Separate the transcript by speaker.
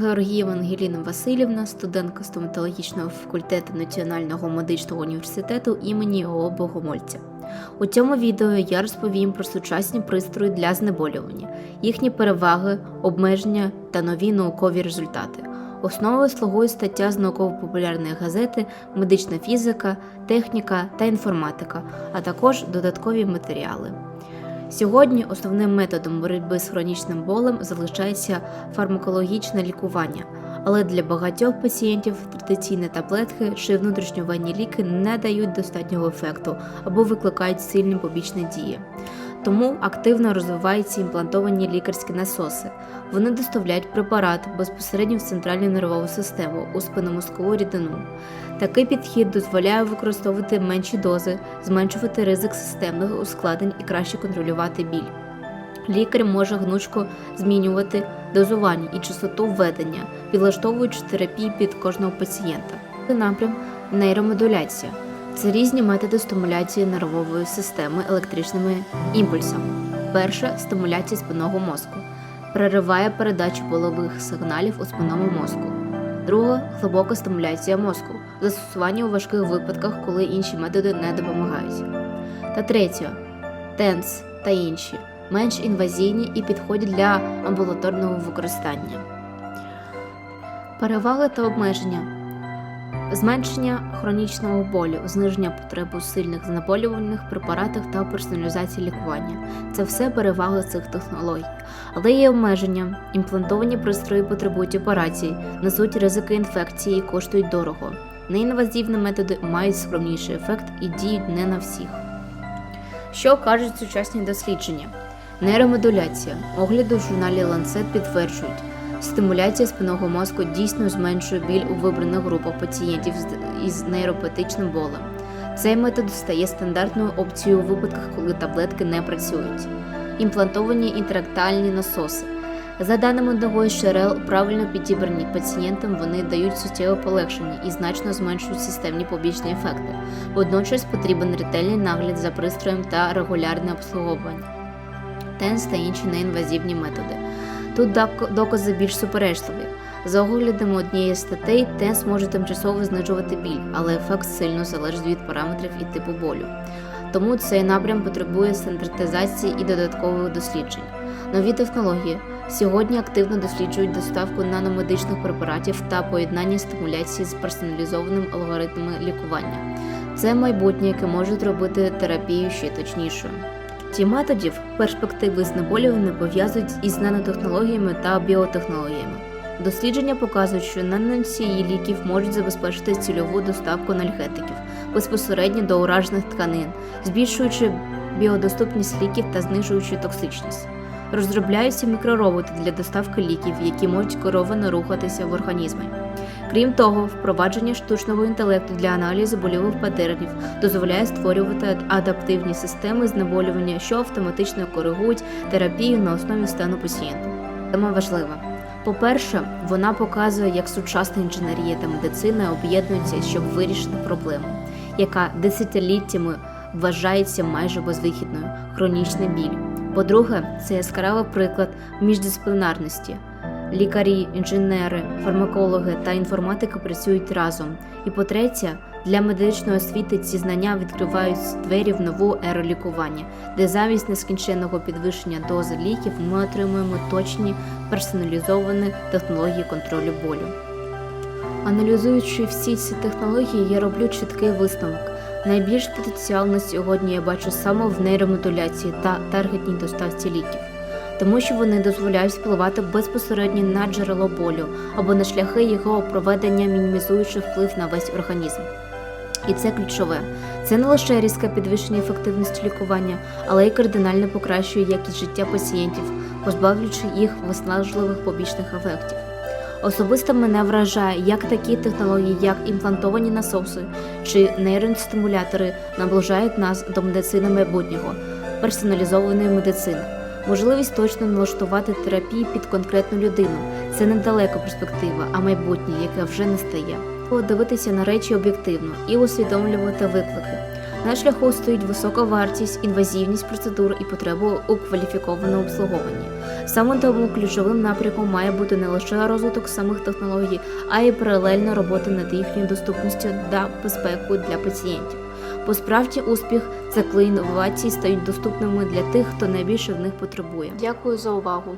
Speaker 1: Георгієва Ангеліна Васильівна, студентка стоматологічного факультету Національного медичного університету імені О. Богомольця. У цьому відео я розповім про сучасні пристрої для знеболювання, їхні переваги, обмеження та нові наукові результати. Основою слугує стаття з науково-популярної газети Медична фізика, техніка та інформатика, а також додаткові матеріали. Сьогодні основним методом боротьби з хронічним болем залишається фармакологічне лікування, але для багатьох пацієнтів традиційні таблетки чи внутрішньовенні ліки не дають достатнього ефекту або викликають сильні побічні дії. Тому активно розвиваються імплантовані лікарські насоси. Вони доставляють препарат безпосередньо в центральну нервову систему у спинномозкову рідину. Такий підхід дозволяє використовувати менші дози, зменшувати ризик системних ускладнень і краще контролювати біль. Лікар може гнучко змінювати дозування і частоту введення, підлаштовуючи терапії під кожного пацієнта. Напрям нейромодуляція це різні методи стимуляції нервової системи електричними імпульсами. Перша стимуляція спинного мозку перериває передачу болових сигналів у спинному мозку. Друга глибока стимуляція мозку, застосування у важких випадках, коли інші методи не допомагають. Та третя тенс та інші менш інвазійні і підходять для амбулаторного використання. Переваги та обмеження. Зменшення хронічного болю, зниження потреби у сильних знеболювальних препаратах та персоналізації лікування це все переваги цих технологій. Але є обмеження. Імплантовані пристрої потребують операцій, несуть ризики інфекції і коштують дорого. Неінвазивні методи мають скромніший ефект і діють не на всіх. Що кажуть сучасні дослідження? Нейромодуляція. Огляди в журналі Lancet підтверджують, стимуляція спинного мозку дійсно зменшує біль у вибраних групах пацієнтів із нейропатичним болем. Цей метод стає стандартною опцією у випадках, коли таблетки не працюють. Імплантовані інтерактальні насоси. За даними одного із джерел, правильно підібрані пацієнтам вони дають суттєве полегшення і значно зменшують системні побічні ефекти. Водночас потрібен ретельний нагляд за пристроєм та регулярне обслуговування. ТЕНС та інші неінвазивні методи. Тут докази більш суперечливі. За оглядами однієї статей, ТЕНС може тимчасово знижувати біль, але ефект сильно залежить від параметрів і типу болю. Тому цей напрям потребує стандартизації і додаткових досліджень. Нові технології сьогодні активно досліджують доставку наномедичних препаратів та поєднання стимуляції з персоналізованим алгоритмами лікування. Це майбутнє, яке може зробити терапію ще точнішою. Ці методів перспективи знеболювання пов'язують із нанотехнологіями та біотехнологіями. Дослідження показують, що наносії ліків можуть забезпечити цільову доставку анальгетиків безпосередньо до уражених тканин, збільшуючи біодоступність ліків та знижуючи токсичність. Розробляються мікророботи для доставки ліків, які можуть керовано рухатися в організмі. Крім того, впровадження штучного інтелекту для аналізу больових патернів дозволяє створювати адаптивні системи знеболювання, що автоматично коригують терапію на основі стану пацієнта. Тема важлива. По-перше, вона показує, як сучасна інженерія та медицина об'єднуються, щоб вирішити проблему, яка десятиліттями вважається майже безвихідною хронічний біль. По-друге, це яскравий приклад міждисциплінарності. Лікарі, інженери, фармакологи та інформатики працюють разом. І по-третє, для медичної освіти ці знання відкривають двері в нову еру лікування, де замість нескінченного підвищення дози ліків ми отримуємо точні персоналізовані технології контролю болю. Аналізуючи всі ці технології, я роблю чіткий висновок. Найбільш потенціал на сьогодні я бачу саме в нейромодуляції та таргетній доставці ліків, тому що вони дозволяють впливати безпосередньо на джерело болю або на шляхи його проведення, мінімізуючи вплив на весь організм. І це ключове. Це не лише різке підвищення ефективності лікування, але й кардинально покращує якість життя пацієнтів, позбавлюючи їх виснажливих побічних ефектів. Особисто мене вражає, як такі технології, як імплантовані насоси чи нейростимулятори наближають нас до медицини майбутнього, персоналізованої медицини. Можливість точно налаштувати терапії під конкретну людину це не далека перспектива, а майбутнє, яке вже настає. Дивитися на речі об'єктивно і усвідомлювати виклики. На шляху стоїть висока вартість, інвазивність процедур і потреба у кваліфікованому обслуговуванні. Саме тому ключовим напрямком має бути не лише розвиток самих технологій, а й паралельна робота над їхньою доступністю та безпекою для пацієнтів. Бо справді успіх це коли стають доступними для тих, хто найбільше в них потребує. Дякую за увагу.